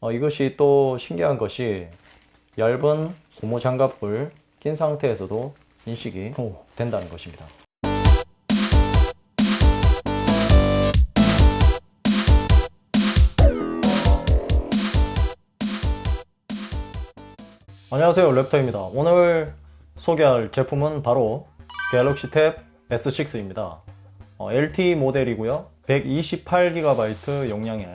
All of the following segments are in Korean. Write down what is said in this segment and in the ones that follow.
어, 이것이 또 신기한 것이 얇은 고무 장갑을 낀 상태에서도 인식이 된다는 것입니다. 안녕하세요 랩터입니다. 오늘 소개할 제품은 바로 갤럭시 탭 S6입니다. 어, LTE 모델이고요. 128GB 용량의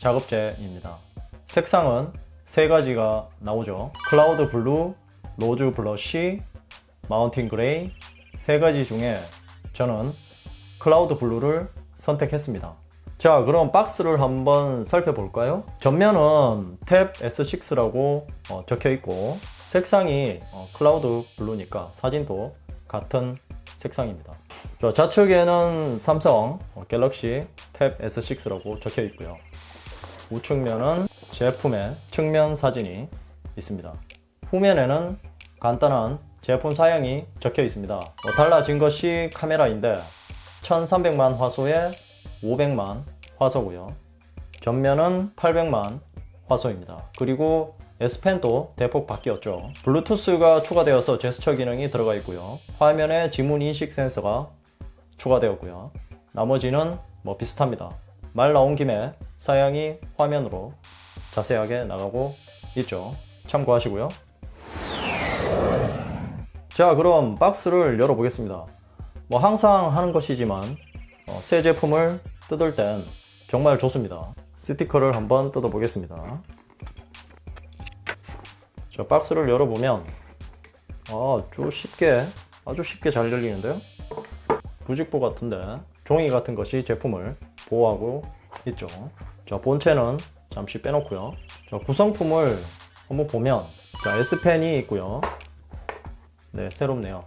작업제입니다. 색상은 세 가지가 나오죠. 클라우드 블루, 로즈 블러쉬, 마운틴 그레이 세 가지 중에 저는 클라우드 블루를 선택했습니다. 자, 그럼 박스를 한번 살펴볼까요? 전면은 탭 S6라고 어, 적혀 있고 색상이 어, 클라우드 블루니까 사진도 같은 색상입니다. 자, 좌측에는 삼성 어, 갤럭시 탭 S6라고 적혀 있고요. 우측면은 제품의 측면 사진이 있습니다. 후면에는 간단한 제품 사양이 적혀 있습니다. 어, 달라진 것이 카메라인데 1300만 화소에 500만 화소고요. 전면은 800만 화소입니다. 그리고 S펜도 대폭 바뀌었죠. 블루투스가 추가되어서 제스처 기능이 들어가 있고요. 화면에 지문 인식 센서가 추가되었고요. 나머지는 뭐 비슷합니다. 말 나온 김에 사양이 화면으로 자세하게 나가고 있죠. 참고하시고요. 자, 그럼 박스를 열어보겠습니다. 뭐 항상 하는 것이지만 어, 새 제품을 뜯을 땐 정말 좋습니다. 스티커를 한번 뜯어보겠습니다. 자, 박스를 열어보면 아주 쉽게 아주 쉽게 잘 열리는데요. 부직포 같은데 종이 같은 것이 제품을 보호하고 있죠. 자, 본체는 잠시 빼놓고요. 자, 구성품을 한번 보면 자, S펜이 있고요. 네, 새롭네요.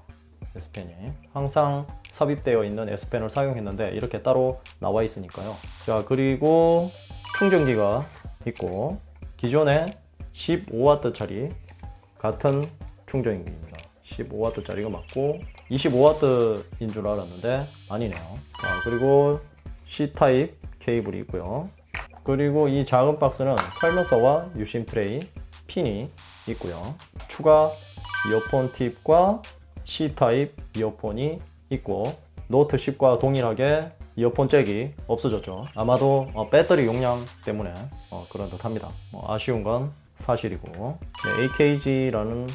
S펜이. 항상 삽입되어 있는 S펜을 사용했는데 이렇게 따로 나와 있으니까요. 자, 그리고 충전기가 있고 기존에 15W짜리 같은 충전기입니다. 15W짜리가 맞고 25W인 줄 알았는데 아니네요. 자, 그리고 C 타입 케이블이 있고요. 그리고 이 작은 박스는 설명서와 유심 트레이, 핀이 있고요. 추가 이어폰 팁과 C 타입 이어폰이 있고 노트 10과 동일하게 이어폰 잭이 없어졌죠. 아마도 어, 배터리 용량 때문에 어, 그런 듯합니다. 뭐 아쉬운 건 사실이고 네, AKG라는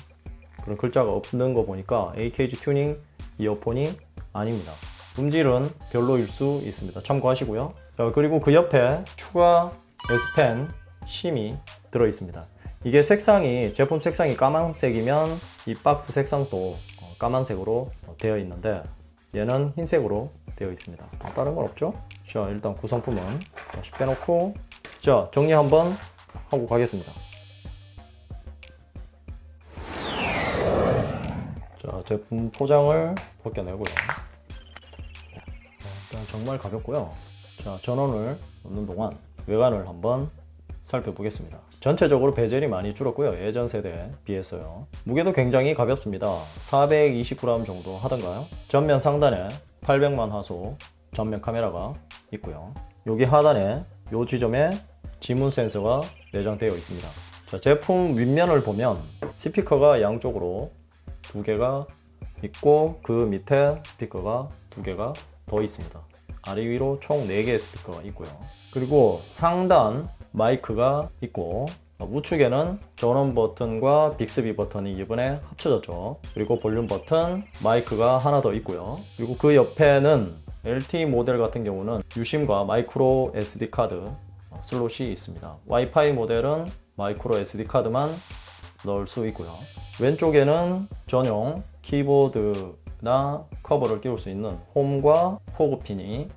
그런 글자가 없는 거 보니까 AKG 튜닝 이어폰이 아닙니다. 음질은 별로일 수 있습니다. 참고하시고요. 자, 그리고 그 옆에 추가 S펜 심이 들어 있습니다. 이게 색상이 제품 색상이 까만색이면 이 박스 색상도 어, 까만색으로 어, 되어 있는데 얘는 흰색으로 되어 있습니다. 어, 다른 건 없죠? 자 일단 구성품은 다시 빼놓고 자 정리 한번 하고 가겠습니다. 자 제품 포장을 벗겨내고요. 일단 정말 가볍고요. 자 전원을 넣는 동안 외관을 한번 살펴보겠습니다. 전체적으로 베젤이 많이 줄었고요. 예전 세대에 비해서요. 무게도 굉장히 가볍습니다. 420g 정도 하던가요? 전면 상단에 800만 화소 전면 카메라가 있고요. 여기 하단에 이 지점에 지문 센서가 내장되어 있습니다. 자, 제품 윗면을 보면 스피커가 양쪽으로 두 개가 있고 그 밑에 스피커가 두 개가 더 있습니다. 아래 위로 총 4개의 스피커가 있고요. 그리고 상단 마이크가 있고 우측에는 전원 버튼과 빅스비 버튼이 이번에 합쳐졌죠. 그리고 볼륨 버튼, 마이크가 하나 더 있고요. 그리고 그 옆에는 LTE 모델 같은 경우는 유심과 마이크로 SD 카드 슬롯이 있습니다. 와이파이 모델은 마이크로 SD 카드만 넣을 수 있고요. 왼쪽에는 전용 키보드 나 커버를 끼울 수 있는 홈과 포그 핀이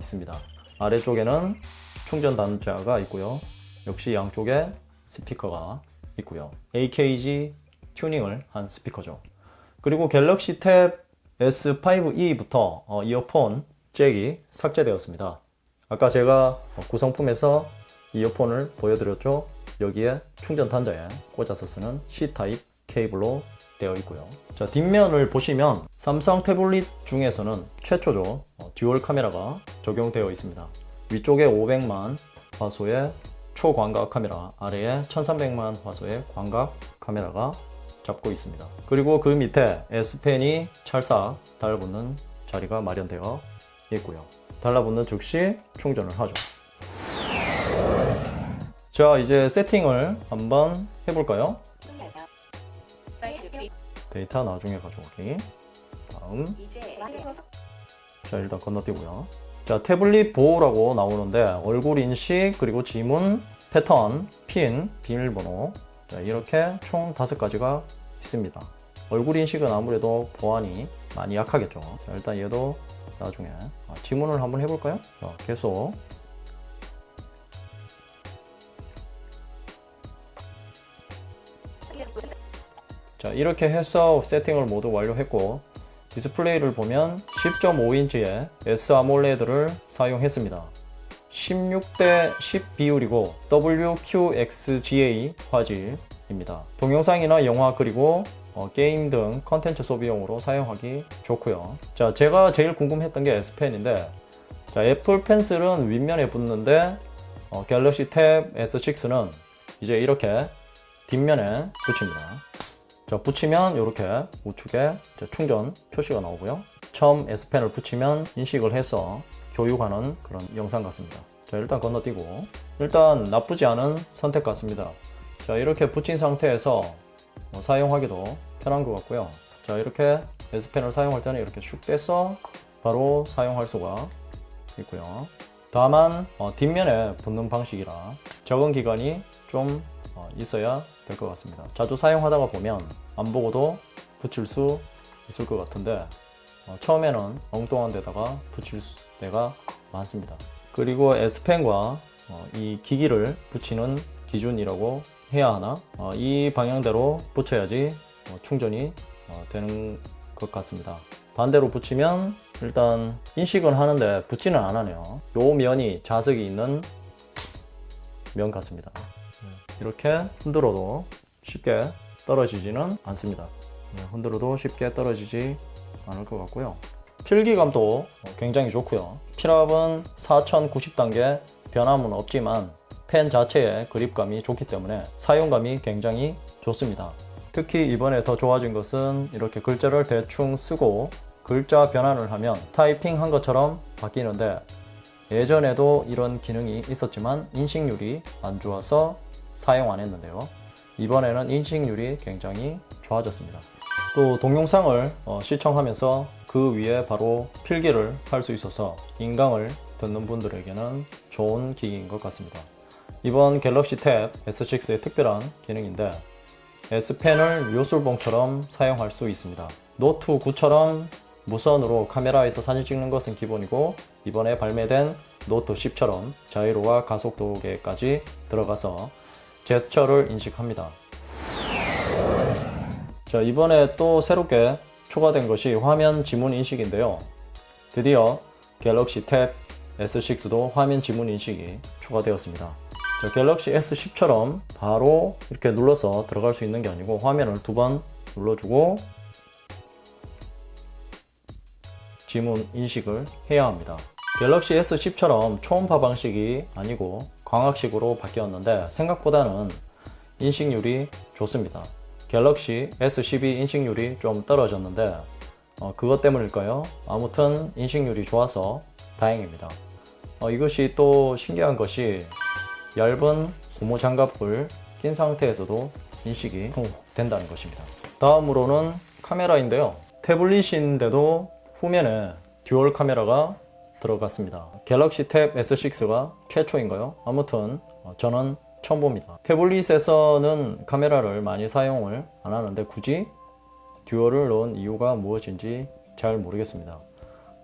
있습니다. 아래쪽에는 충전 단자가 있고요. 역시 양쪽에 스피커가 있고요. AKG 튜닝을 한 스피커죠. 그리고 갤럭시 탭 S5e부터 어, 이어폰 잭이 삭제되었습니다. 아까 제가 어, 구성품에서 이어폰을 보여드렸죠. 여기에 충전 단자에 꽂아서 쓰는 C 타입 케이블로 되어 있고요. 자, 뒷면을 보시면 삼성 태블릿 중에서는 최초죠. 어, 듀얼 카메라가 적용되어 있습니다. 위쪽에 500만 화소에 초광각 카메라 아래에 1300만 화소의 광각 카메라가 잡고 있습니다. 그리고 그 밑에 S펜이 찰싹 달라붙는 자리가 마련되어 있고요. 달라붙는 즉시 충전을 하죠. 자, 이제 세팅을 한번 해볼까요? 데이터 나중에 가져오기. 다음. 자, 일단 건너뛰고요. 자, 태블릿 보호라고 나오는데 얼굴 인식, 그리고 지문, 패턴, 핀, 비밀번호. 자, 이렇게 총 다섯 가지가 있습니다. 얼굴 인식은 아무래도 보안이 많이 약하겠죠. 자, 일단 얘도 나중에 아, 지문을 한번 해볼까요? 자, 계속 자 이렇게 해서 세팅을 모두 완료했고 디스플레이를 보면 10.5인치의 S 아몰레드를 사용했습니다. 16대 10 비율이고 WQXGA 화질입니다. 동영상이나 영화 그리고 어, 게임 등 컨텐츠 소비용으로 사용하기 좋고요. 자 제가 제일 궁금했던 게 S펜인데 자 애플 펜슬은 윗면에 붙는데 어, 갤럭시 탭 S6는 이제 이렇게 뒷면에 붙입니다. 자, 붙이면 이렇게 우측에 충전 표시가 나오고요. 처음 S펜을 붙이면 인식을 해서 교육하는 그런 영상 같습니다. 자, 일단 건너뛰고 일단 나쁘지 않은 선택 같습니다. 자, 이렇게 붙인 상태에서 뭐 사용하기도 편한 것 같고요. 자, 이렇게 S펜을 사용할 때는 이렇게 슉 빼서 바로 사용할 수가 있고요. 다만 어, 뒷면에 붙는 방식이라 적응 기간이 좀 어, 있어야 될 것 같습니다. 자주 사용하다가 보면 안 보고도 붙일 수 있을 것 같은데 어, 처음에는 엉뚱한 데다가 붙일 수- 때가 많습니다. 그리고 S펜과 어, 이 기기를 붙이는 기준이라고 해야 하나? 어, 이 방향대로 붙여야지 어, 충전이 어, 되는 것 같습니다. 반대로 붙이면 일단 인식은 하는데 붙지는 안 하네요. 요 면이 자석이 있는 면 같습니다. 이렇게 흔들어도 쉽게 떨어지지는 않습니다. 네, 흔들어도 쉽게 떨어지지 않을 것 같고요. 필기감도 굉장히 좋고요. 필압은 4090단계 변함은 없지만 펜 자체의 그립감이 좋기 때문에 사용감이 굉장히 좋습니다. 특히 이번에 더 좋아진 것은 이렇게 글자를 대충 쓰고 글자 변환을 하면 타이핑 한 것처럼 바뀌는데 예전에도 이런 기능이 있었지만 인식률이 안 좋아서 사용 안 했는데요. 이번에는 인식률이 굉장히 좋아졌습니다. 또 동영상을 어, 시청하면서 그 위에 바로 필기를 할 수 있어서 인강을 듣는 분들에게는 좋은 기기인 것 같습니다. 이번 갤럭시 탭 S6의 특별한 기능인데 S펜을 요술봉처럼 사용할 수 있습니다. 노트 9처럼 무선으로 카메라에서 사진 찍는 것은 기본이고 이번에 발매된 노트 10처럼 자이로와 가속도계까지 들어가서 제스처를 인식합니다. 자, 이번에 또 새롭게 추가된 것이 화면 지문 인식인데요. 드디어 갤럭시 탭 S6도 화면 지문 인식이 추가되었습니다. 자, 갤럭시 S10처럼 바로 이렇게 눌러서 들어갈 수 있는 게 아니고 화면을 두 번 눌러주고 지문 인식을 해야 합니다. 갤럭시 S10처럼 초음파 방식이 아니고 광학식으로 바뀌었는데 생각보다는 인식률이 좋습니다. 갤럭시 S12 인식률이 좀 떨어졌는데 어, 그것 때문일까요? 아무튼 인식률이 좋아서 다행입니다. 어, 이것이 또 신기한 것이 얇은 고무 장갑을 낀 상태에서도 인식이 된다는 것입니다. 다음으로는 카메라인데요. 태블릿인데도 후면에 듀얼 카메라가 들어갔습니다. 갤럭시 탭 S6가 최초인가요? 아무튼 어, 저는 처음 봅니다. 태블릿에서는 카메라를 많이 사용을 안 하는데 굳이 듀얼을 넣은 이유가 무엇인지 잘 모르겠습니다.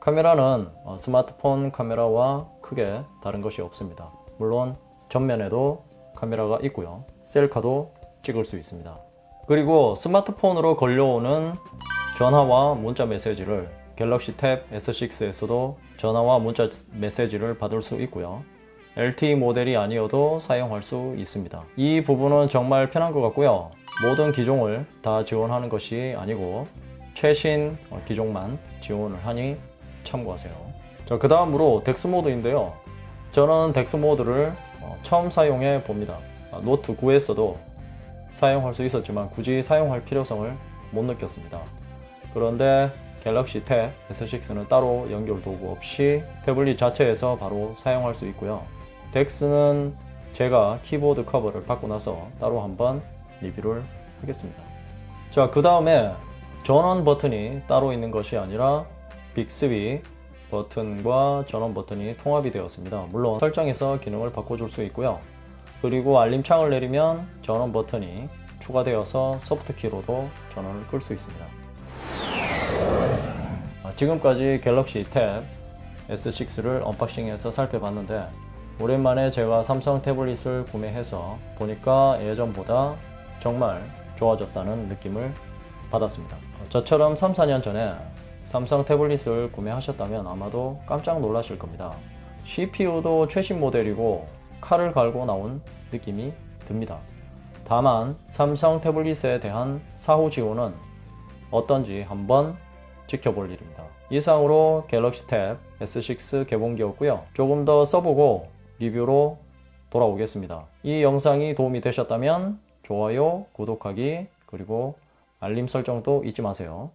카메라는 어, 스마트폰 카메라와 크게 다른 것이 없습니다. 물론 전면에도 카메라가 있고요. 셀카도 찍을 수 있습니다. 그리고 스마트폰으로 걸려오는 전화와 문자 메시지를 갤럭시 탭 S6에서도 전화와 문자 메시지를 받을 수 있고요. LTE 모델이 아니어도 사용할 수 있습니다. 이 부분은 정말 편한 것 같고요. 모든 기종을 다 지원하는 것이 아니고 최신 어, 기종만 지원을 하니 참고하세요. 자, 그 다음으로 덱스 모드인데요. 저는 덱스 모드를 어, 처음 사용해 봅니다. 아, 노트 9에서도 사용할 수 있었지만 굳이 사용할 필요성을 못 느꼈습니다. 그런데 갤럭시 탭 S6는 따로 연결 도구 없이 태블릿 자체에서 바로 사용할 수 있고요. 덱스는 제가 키보드 커버를 받고 나서 따로 한번 리뷰를 하겠습니다. 자, 그 다음에 전원 버튼이 따로 있는 것이 아니라 빅스비 버튼과 전원 버튼이 통합이 되었습니다. 물론 설정에서 기능을 바꿔줄 수 있고요. 그리고 알림 창을 내리면 전원 버튼이 추가되어서 소프트키로도 전원을 끌 수 있습니다. 아, 지금까지 갤럭시 탭 S6를 언박싱해서 살펴봤는데 오랜만에 제가 삼성 태블릿을 구매해서 보니까 예전보다 정말 좋아졌다는 느낌을 받았습니다. 저처럼 3, 4년 전에 삼성 태블릿을 구매하셨다면 아마도 깜짝 놀라실 겁니다. CPU도 최신 모델이고 칼을 갈고 나온 느낌이 듭니다. 다만 삼성 태블릿에 대한 사후 지원은 어떤지 한번 지켜볼 일입니다. 이상으로 갤럭시 탭 S6 개봉기였고요. 조금 더 써보고 리뷰로 돌아오겠습니다. 이 영상이 도움이 되셨다면 좋아요, 구독하기, 그리고 알림 설정도 잊지 마세요.